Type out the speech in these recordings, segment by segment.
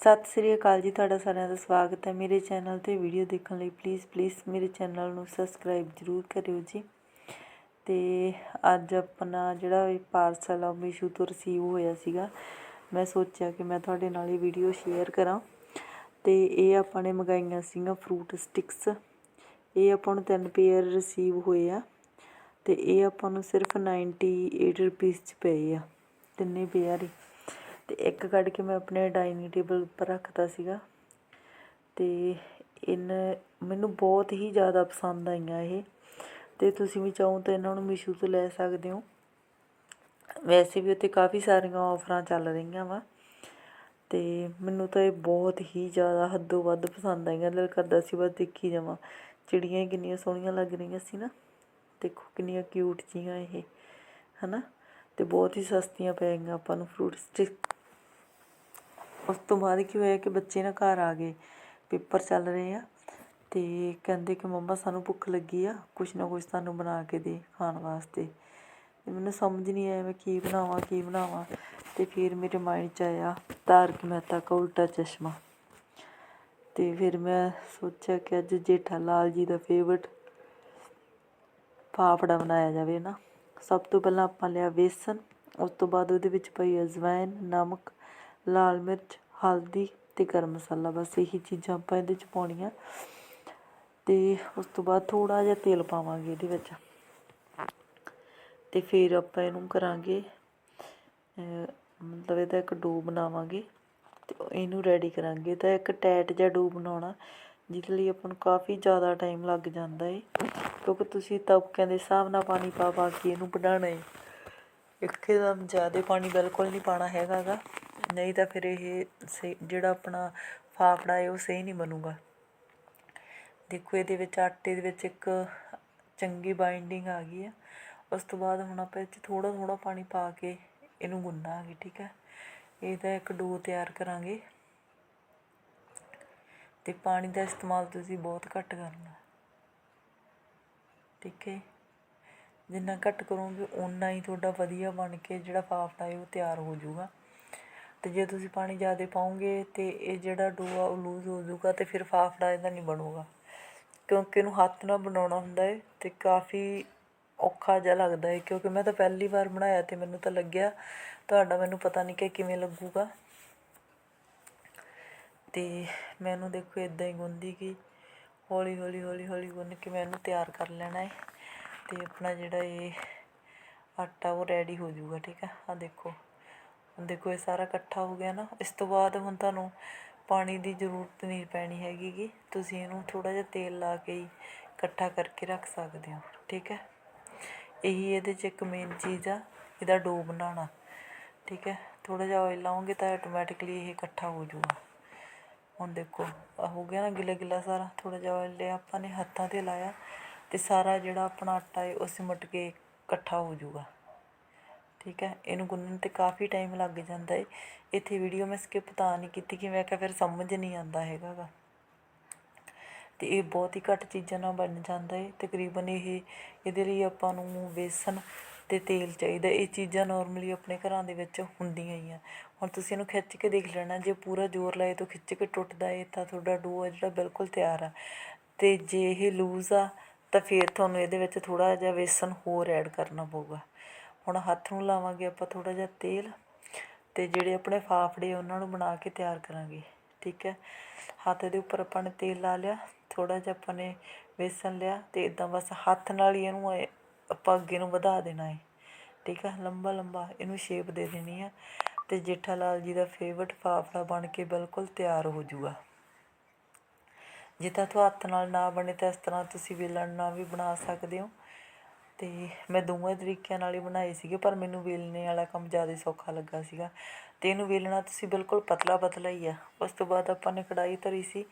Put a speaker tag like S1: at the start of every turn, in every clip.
S1: ਸਤਿ ਸ੍ਰੀ ਅਕਾਲ ਜੀ, ਤੁਹਾਡਾ ਸਾਰਿਆਂ ਦਾ ਸਵਾਗਤ ਹੈ ਮੇਰੇ ਚੈਨਲ ਤੇ ਵੀਡੀਓ ਦੇਖਣ ਲਈ। ਪਲੀਜ਼ ਪਲੀਜ਼ ਮੇਰੇ ਚੈਨਲ ਨੂੰ ਸਬਸਕ੍ਰਾਈਬ ਜ਼ਰੂਰ ਕਰਿਓ ਜੀ। ਤੇ ਅੱਜ ਆਪਣਾ ਜਿਹੜਾ ਇਹ ਪਾਰਸਲ ਆ ਮੀਸ਼ੂ ਤੋਂ ਰਿਸੀਵ ਹੋਇਆ ਸੀਗਾ। ਮੈਂ ਸੋਚਿਆ ਕਿ ਮੈਂ ਤੁਹਾਡੇ ਨਾਲ ਇਹ ਵੀਡੀਓ ਸ਼ੇਅਰ ਕਰਾਂ। ਤੇ ਇਹ ਆਪਾਂ ਨੇ ਮੰਗਾਈਆਂ ਸੀਗੀਆਂ ਫਰੂਟ ਸਟਿਕਸ ਇਹ ਆਪਾਂ ਨੂੰ ਤਿੰਨ ਪੇਅਰ ਰਿਸੀਵ ਹੋਏ ਆ। ਤੇ ਇਹ ਆਪਾਂ ਨੂੰ ਸਿਰਫ 98 ਰੁਪੀਸ ਚ ਪਏ ਆ। ਤਿੰਨੇ ਪੇਅਰ ਹੀ। ਤੇ ਇੱਕ ਕੱਢ ਕੇ ਮੈਂ ਆਪਣੇ ਡਾਈਨਿੰਗ ਟੇਬਲ ਉੱਪਰ ਰੱਖਤਾ ਸੀਗਾ। ਤੇ ਇਨ, ਮੈਨੂੰ ਬਹੁਤ ਹੀ ਜ਼ਿਆਦਾ ਪਸੰਦ ਆਈਆਂ ਇਹ। ਤੇ ਤੁਸੀਂ ਵੀ ਚਾਹੋ ਤਾਂ ਇਹਨਾਂ ਨੂੰ ਮੀਸ਼ੋ ਤੋਂ ਲੈ ਸਕਦੇ ਹੋ। ਵੈਸੇ ਵੀ ਉੱਤੇ ਕਾਫੀ ਸਾਰੀਆਂ ਆਫਰਾਂ ਚੱਲ ਰਹੀਆਂ ਵਾ। ਤੇ ਮੈਨੂੰ ਤਾਂ ਇਹ ਬਹੁਤ ਹੀ ਜ਼ਿਆਦਾ ਹੱਦੋਂ ਵੱਧ ਪਸੰਦ ਆਈਆਂ। ਦਿਲ ਕਰਦਾ ਸੀ ਬਸ ਦੇਖੀ ਜਾਵਾਂ। ਚਿੜੀਆਂ ਕਿੰਨੀਆਂ ਸੋਹਣੀਆਂ ਲੱਗ ਰਹੀਆਂ ਸੀ ਨਾ। ਦੇਖੋ ਕਿੰਨੀਆਂ ਕਿਊਟ ਜੀਆਂ ਇਹ, ਹਨਾ? ਤੇ ਬਹੁਤ ਹੀ ਸਸਤੀਆਂ ਪੈ ਗਈਆਂ ਆਪਾਂ ਨੂੰ ਫਰੂਟ ਸਟਿਕ ਉਸ ਤੋਂ ਬਾਅਦ ਕੀ ਹੋਇਆ ਕਿ ਬੱਚੇ ਨਾ ਘਰ ਆ ਗਏ, ਪੇਪਰ ਚੱਲ ਰਹੇ ਆ ਅਤੇ ਕਹਿੰਦੇ ਕਿ ਮੰਮਾ ਸਾਨੂੰ ਭੁੱਖ ਲੱਗੀ ਆ, ਕੁਛ ਨਾ ਕੁਛ ਸਾਨੂੰ ਬਣਾ ਕੇ ਦੇ ਖਾਣ ਵਾਸਤੇ। ਤੇ ਮੈਨੂੰ ਸਮਝ ਨਹੀਂ ਆਇਆ ਮੈਂ ਕੀ ਬਣਾਵਾਂ ਕੀ ਬਣਾਵਾਂ ਅਤੇ ਫਿਰ ਮੇਰੇ ਮਾਇੰਡ 'ਚ ਆਇਆ ਤਾਰਕ ਮਹਿਤਾ ਕਾ ਉਲਟਾ ਚਸ਼ਮਾ। ਅਤੇ ਫਿਰ ਮੈਂ ਸੋਚਿਆ ਕਿ ਅੱਜ ਜੇਠਾ ਲਾਲ ਜੀ ਦਾ ਫੇਵਰਟ ਪਾਪੜਾ ਬਣਾਇਆ ਜਾਵੇ ਨਾ। ਸਭ ਤੋਂ ਪਹਿਲਾਂ ਆਪਾਂ ਲਿਆ ਵੇਸਣ, ਉਸ ਤੋਂ ਬਾਅਦ ਉਹਦੇ ਵਿੱਚ ਪਈ ਅਜਵਾਇਨ ਨਮਕ ਲਾਲ ਮਿਰਚ, ਹਲਦੀ ਅਤੇ ਗਰਮ ਮਸਾਲਾ। ਬਸ ਇਹੀ ਚੀਜ਼ਾਂ ਆਪਾਂ ਇਹਦੇ ਚ ਪਾਉਣੀਆਂ ਅਤੇ ਉਸ ਤੋਂ ਬਾਅਦ ਥੋੜ੍ਹਾ ਜਿਹਾ ਤੇਲ ਪਾਵਾਂਗੇ ਇਹਦੇ ਵਿੱਚ। ਅਤੇ ਫਿਰ ਆਪਾਂ ਇਹਨੂੰ ਕਰਾਂਗੇ ਮਤਲਬ ਇਹਦਾ ਇੱਕ ਡੋ ਬਣਾਵਾਂਗੇ ਤੇ ਇਹਨੂੰ ਰੈਡੀ ਕਰਾਂਗੇ। ਤਾਂ ਇੱਕ ਟੈਟ ਜਿਹਾ ਡੋ ਬਣਾਉਣਾ, ਜਿਹਦੇ ਲਈ ਆਪਾਂ ਨੂੰ ਕਾਫੀ ਜ਼ਿਆਦਾ ਟਾਈਮ ਲੱਗ ਜਾਂਦਾ ਏ, ਕਿਉਂਕਿ ਤੁਸੀਂ ਤਬਕਿਆਂ ਦੇ ਹਿਸਾਬ ਨਾਲ ਪਾਣੀ ਪਾ ਪਾ ਕੇ ਇਹਨੂੰ ਬਣਾਉਣਾ ਏ। ਇੱਕਦਮ ਜ਼ਿਆਦਾ ਪਾਣੀ ਬਿਲਕੁਲ ਨਹੀਂ ਪਾਣਾ ਹੈਗਾ ਗਾ। ਨਹੀਂ ਤਾਂ ਫਿਰ ਇਹ ਸਹੀ, ਜਿਹੜਾ ਆਪਣਾ ਫਾਫੜਾ ਹੈ, ਉਹ ਸਹੀ ਨਹੀਂ ਬਣੂਗਾ। ਦੇਖੋ, ਇਹਦੇ ਵਿੱਚ ਆਟੇ ਦੇ ਵਿੱਚ ਇੱਕ ਚੰਗੀ ਬਾਈਂਡਿੰਗ ਆ ਗਈ ਆ ਉਸ ਤੋਂ ਬਾਅਦ ਹੁਣ ਆਪਾਂ ਇਹ 'ਚ ਥੋੜਾ ਥੋੜਾ ਪਾਣੀ ਪਾ ਕੇ ਇਹਨੂੰ ਗੁੰਨਾਂਗੇ, ਠੀਕ ਹੈ? ਇਹਦਾ ਇੱਕ ਡੋ ਤਿਆਰ ਕਰਾਂਗੇ। ਤੇ ਪਾਣੀ ਦਾ ਇਸਤੇਮਾਲ ਤੁਸੀਂ ਬਹੁਤ ਘੱਟ ਕਰਨਾ। ਠੀਕ ਹੈ? ਜਿੰਨਾ ਘੱਟ ਕਰੋਗੇ, ਓਨਾ ਹੀ ਤੁਹਾਡਾ ਵਧੀਆ ਬਣ ਕੇ ਜਿਹੜਾ ਫਾਫੜਾ ਹੈ, ਉਹ ਤਿਆਰ ਹੋ ਜਾਊਗਾ। ਅਤੇ ਜੇ ਤੁਸੀਂ ਪਾਣੀ ਜ਼ਿਆਦਾ ਪਾਓਗੇ ਤੇ ਇਹ ਜਿਹੜਾ ਡੋ ਆ ਉਹ ਲੂਜ਼ ਹੋ ਜਾਊਗਾ ਤੇ ਫਿਰ ਫਾਫੜਾ ਇਹਦਾ ਨਹੀਂ ਬਣੂਗਾ। ਕਿਉਂਕਿ ਇਹਨੂੰ ਹੱਥ ਨਾਲ ਬਣਾਉਣਾ ਹੁੰਦਾ ਹੈ ਅਤੇ ਕਾਫੀ ਔਖਾ ਜਿਹਾ ਲੱਗਦਾ ਹੈ ਕਿਉਂਕਿ ਮੈਂ ਤਾਂ ਪਹਿਲੀ ਵਾਰ ਬਣਾਇਆ ਅਤੇ ਮੈਨੂੰ ਤਾਂ ਲੱਗਿਆ ਤੁਹਾਡਾ ਮੈਨੂੰ ਪਤਾ ਨਹੀਂ ਕਿ ਕਿਵੇਂ ਲੱਗੂਗਾ। ਤੇ ਮੈਨੂੰ ਦੇਖੋ ਇਦਾਂ ਹੀ ਗੁੰਦੀ ਗਈ ਹੌਲੀ ਹੌਲੀ ਹੌਲੀ ਹੌਲੀ ਗੁੰਨ ਕੇ ਮੈਂ ਇਹਨੂੰ ਤਿਆਰ ਕਰ ਲੈਣਾ ਹੈ ਅਤੇ ਆਪਣਾ ਜਿਹੜਾ ਇਹ ਆਟਾ ਉਹ ਰੈਡੀ ਹੋ ਜਾਊਗਾ, ਠੀਕ ਹੈ ਆ ਦੇਖੋ। ਦੇਖੋ ਇਹ ਸਾਰਾ ਇਕੱਠਾ ਹੋ ਗਿਆ ਨਾ, ਇਸ ਤੋਂ ਬਾਅਦ ਹੁਣ ਤੁਹਾਨੂੰ ਪਾਣੀ ਦੀ ਜ਼ਰੂਰਤ ਨਹੀਂ ਪੈਣੀ ਹੈਗੀ ਗੀ ਤੁਸੀਂ ਇਹਨੂੰ ਥੋੜ੍ਹਾ ਜਿਹਾ ਤੇਲ ਲਾ ਕੇ ਹੀ ਇਕੱਠਾ ਕਰਕੇ ਰੱਖ ਸਕਦੇ ਹੋ, ਠੀਕ ਹੈ? ਇਹੀ ਇਹਦੇ 'ਚ ਇੱਕ ਮੇਨ ਚੀਜ਼ ਆ, ਇਹਦਾ ਡੋ ਬਣਾਉਣਾ, ਠੀਕ ਹੈ? ਥੋੜ੍ਹਾ ਜਿਹਾ ਆਇਲ ਲਾਓਗੇ ਤਾਂ ਆਟੋਮੈਟਿਕਲੀ ਇਹ ਇਕੱਠਾ ਹੋ ਜਾਊਗਾ। ਹੁਣ ਦੇਖੋ, ਆ ਹੋ ਗਿਆ ਨਾ ਗਿੱਲਾ ਗਿੱਲਾ ਸਾਰਾ, ਥੋੜ੍ਹਾ ਜਿਹਾ ਆਇਲ ਲਿਆ, ਆਪਾਂ ਨੇ ਹੱਥਾਂ ਤੇ ਲਾਇਆ ਅਤੇ ਸਾਰਾ ਜਿਹੜਾ ਆਪਣਾ ਆਟਾ ਹੈ, ਉਹ ਸਿਮਟ ਕੇ ਇਕੱਠਾ ਹੋ ਜਾਊਗਾ। ਠੀਕ ਹੈ, ਇਹਨੂੰ ਗੁੰਨਣ ਤੇ ਕਾਫੀ ਟਾਈਮ ਲੱਗ ਜਾਂਦਾ ਹੈ ਇੱਥੇ ਵੀਡੀਓ ਮੈਂ ਸਕਿਪ ਤਾਂ ਨਹੀਂ ਕੀਤੀ ਕਿ ਮੈਂ ਕਿਹਾ ਫਿਰ ਸਮਝ ਨਹੀਂ ਆਉਂਦਾ ਹੈਗਾ ਗਾ। ਅਤੇ ਇਹ ਬਹੁਤ ਹੀ ਘੱਟ ਚੀਜ਼ਾਂ ਨਾਲ ਬਣ ਜਾਂਦਾ ਹੈ ਤਕਰੀਬਨ ਇਹ, ਇਹਦੇ ਲਈ ਆਪਾਂ ਨੂੰ ਬੇਸਨ ਅਤੇ ਤੇਲ ਚਾਹੀਦਾ। ਇਹ ਚੀਜ਼ਾਂ ਨਾਰਮਲੀ ਆਪਣੇ ਘਰਾਂ ਦੇ ਵਿੱਚ ਹੁੰਦੀਆਂ ਹੀ ਆ। ਹੁਣ ਤੁਸੀਂ ਇਹਨੂੰ ਖਿੱਚ ਕੇ ਦੇਖ ਲੈਣਾ, ਜੇ ਪੂਰਾ ਜ਼ੋਰ ਲਾਏ ਤਾਂ ਖਿੱਚ ਕੇ ਟੁੱਟਦਾ ਹੈ ਤਾਂ ਤੁਹਾਡਾ ਡੋ ਆ ਜਿਹੜਾ ਬਿਲਕੁਲ ਤਿਆਰ ਆ। ਅਤੇ ਜੇ ਇਹ ਲੂਜ਼ ਆ, ਤਾਂ ਫਿਰ ਤੁਹਾਨੂੰ ਇਹਦੇ ਵਿੱਚ ਥੋੜ੍ਹਾ ਜਿਹਾ ਵੇਸਣ ਹੋਰ ਐਡ ਕਰਨਾ ਪਊਗਾ। ਹੁਣ ਹੱਥ ਨੂੰ ਲਾਵਾਂਗੇ ਆਪਾਂ ਥੋੜ੍ਹਾ ਜਿਹਾ ਤੇਲ ਅਤੇ ਜਿਹੜੇ ਆਪਣੇ ਫਾਫੜੇ ਉਹਨਾਂ ਨੂੰ ਬਣਾ ਕੇ ਤਿਆਰ ਕਰਾਂਗੇ, ਠੀਕ ਹੈ? ਹੱਥ ਦੇ ਉੱਪਰ ਆਪਾਂ ਨੇ ਤੇਲ ਲਾ ਲਿਆ, ਥੋੜ੍ਹਾ ਜਿਹਾ ਆਪਾਂ ਨੇ ਵੇਸਣ ਲਿਆ ਅਤੇ ਇੱਦਾਂ ਬਸ ਹੱਥ ਨਾਲ ਹੀ ਇਹਨੂੰ ਐਂ ਆਪਾਂ ਅੱਗੇ ਨੂੰ ਵਧਾ ਦੇਣਾ ਹੈ, ਠੀਕ ਹੈ? ਲੰਬਾ ਲੰਬਾ ਇਹਨੂੰ ਸ਼ੇਪ ਦੇ ਦੇਣੀ ਆ ਅਤੇ ਜੇਠਾ ਲਾਲ ਜੀ ਦਾ ਫੇਵਰਟ ਫਾਫੜਾ ਬਣ ਕੇ ਬਿਲਕੁਲ ਤਿਆਰ ਹੋ ਜਾਊਗਾ। ਜੇ ਤਾਂ ਤੁਹਾਡੇ ਹੱਥ ਨਾਲ ਨਾ ਬਣੇ ਤਾਂ ਇਸ ਤਰ੍ਹਾਂ ਤੁਸੀਂ ਵੇਲਣ ਨਾਲ ਵੀ ਬਣਾ ਸਕਦੇ ਹੋ। ਅਤੇ ਮੈਂ ਦੋਵੇਂ ਤਰੀਕਿਆਂ ਨਾਲ ਹੀ ਬਣਾਏ ਸੀਗੇ, ਪਰ ਮੈਨੂੰ ਵੇਲਣੇ ਵਾਲਾ ਕੰਮ ਜ਼ਿਆਦਾ ਸੌਖਾ ਲੱਗਾ ਸੀਗਾ। ਅਤੇ ਇਹਨੂੰ ਵੇਲਣਾ ਤੁਸੀਂ ਬਿਲਕੁਲ ਪਤਲਾ ਪਤਲਾ ਹੀ ਆ। ਉਸ ਤੋਂ ਬਾਅਦ ਆਪਾਂ ਨੇ ਕੜਾਈ ਧਰੀ ਸੀ,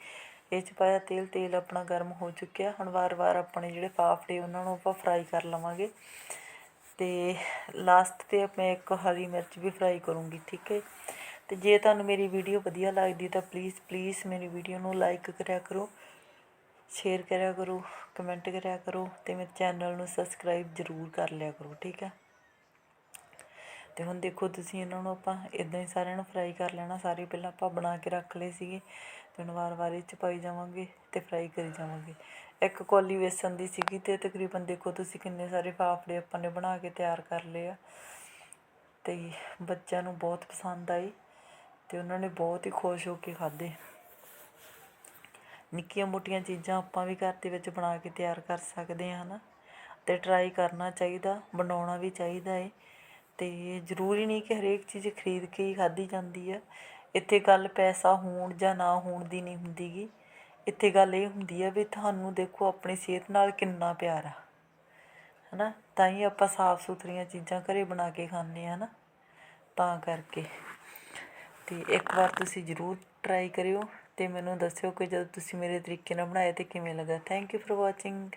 S1: ਇਹ 'ਚ ਪਾਇਆ ਤੇਲ ਤੇਲ ਆਪਣਾ ਗਰਮ ਹੋ ਚੁੱਕਿਆ। ਹੁਣ ਵਾਰ-ਵਾਰ ਆਪਣੇ ਜਿਹੜੇ ਫਾਫੜੇ ਉਹਨਾਂ ਨੂੰ ਆਪਾਂ ਫਰਾਈ ਕਰ ਲਵਾਂਗੇ। ਅਤੇ ਲਾਸਟ ਤੇ ਮੈਂ ਇੱਕ ਹਰੀ ਮਿਰਚ ਵੀ ਫਰਾਈ ਕਰੂੰਗੀ, ਠੀਕ ਹੈ? ਅਤੇ ਜੇ ਤੁਹਾਨੂੰ ਮੇਰੀ ਵੀਡੀਓ ਵਧੀਆ ਲੱਗਦੀ ਤਾਂ ਪਲੀਜ਼ ਪਲੀਜ਼ ਮੇਰੀ ਵੀਡੀਓ ਨੂੰ ਲਾਈਕ ਕਰਿਆ ਕਰੋ। ਸ਼ੇਅਰ ਕਰਿਆ ਕਰੋ ਕਮੈਂਟ ਕਰਿਆ ਕਰੋ ਅਤੇ ਮੇਰੇ ਚੈਨਲ ਨੂੰ ਸਬਸਕ੍ਰਾਈਬ ਜ਼ਰੂਰ ਕਰ ਲਿਆ ਕਰੋ, ਠੀਕ ਹੈ ਅਤੇ ਹੁਣ ਦੇਖੋ ਤੁਸੀਂ ਇਹਨਾਂ ਨੂੰ ਆਪਾਂ ਇਦਾਂ ਹੀ ਸਾਰਿਆਂ ਨੂੰ ਫਰਾਈ ਕਰ ਲੈਣਾ। ਸਾਰੇ ਪਹਿਲਾਂ ਆਪਾਂ ਬਣਾ ਕੇ ਰੱਖ ਲਏ ਸੀਗੇ ਅਤੇ ਹੁਣ ਵਾਰ-ਵਾਰ ਇਹ 'ਚ ਪਾਈ ਜਾਵਾਂਗੇ ਅਤੇ ਫਰਾਈ ਕਰੀ ਜਾਵਾਂਗੇ। ਇੱਕ ਕੌਲੀ ਵੇਸਣ ਦੀ ਸੀਗੀ ਅਤੇ ਤਕਰੀਬਨ ਦੇਖੋ ਤੁਸੀਂ ਕਿੰਨੇ ਸਾਰੇ ਫਾਫੜੇ ਆਪਾਂ ਨੇ ਬਣਾ ਕੇ ਤਿਆਰ ਕਰ ਲਏ ਆ। ਅਤੇ ਬੱਚਿਆਂ ਨੂੰ ਬਹੁਤ ਪਸੰਦ ਆਈ ਅਤੇ ਉਹਨਾਂ ਨੇ ਬਹੁਤ ਹੀ ਖੁਸ਼ ਹੋ ਕੇ ਖਾਧੇ। ਨਿੱਕੀਆਂ ਮੋਟੀਆਂ ਚੀਜ਼ਾਂ ਆਪਾਂ ਵੀ ਘਰ ਦੇ ਵਿੱਚ ਬਣਾ ਕੇ ਤਿਆਰ ਕਰ ਸਕਦੇ ਹਾਂ ਹੈ ਨਾ ਅਤੇ ਟਰਾਈ ਕਰਨਾ ਚਾਹੀਦਾ, ਬਣਾਉਣਾ ਵੀ ਚਾਹੀਦਾ ਹੈ ਅਤੇ ਜ਼ਰੂਰੀ ਨਹੀਂ ਕਿ ਹਰੇਕ ਚੀਜ਼ ਖਰੀਦ ਕੇ ਹੀ ਖਾਧੀ ਜਾਂਦੀ ਆ। ਇੱਥੇ ਗੱਲ ਪੈਸਾ ਹੋਣ ਜਾਂ ਨਾ ਹੋਣ ਦੀ ਨਹੀਂ ਹੁੰਦੀ ਗੀ ਇੱਥੇ ਗੱਲ ਇਹ ਹੁੰਦੀ ਆ ਵੀ ਤੁਹਾਨੂੰ ਦੇਖੋ ਆਪਣੀ ਸਿਹਤ ਨਾਲ ਕਿੰਨਾ ਪਿਆਰ ਆ, ਹਨਾ, ਤਾਂ ਹੀ ਆਪਾਂ ਸਾਫ਼ ਸੁਥਰੀਆਂ ਚੀਜ਼ਾਂ ਘਰੇ ਬਣਾ ਕੇ ਖਾਂਦੇ ਆ ਨਾ ਤਾਂ ਕਰਕੇ। ਅਤੇ ਇੱਕ ਵਾਰ ਤੁਸੀਂ ਜ਼ਰੂਰ ਟਰਾਈ ਕਰਿਓ। ਅਤੇ ਮੈਨੂੰ ਦੱਸਿਓ ਕਿ ਜਦੋਂ ਤੁਸੀਂ ਮੇਰੇ ਤਰੀਕੇ ਨਾਲ ਬਣਾਏ ਤਾਂ ਕਿਵੇਂ ਲੱਗਾ। Thank you for watching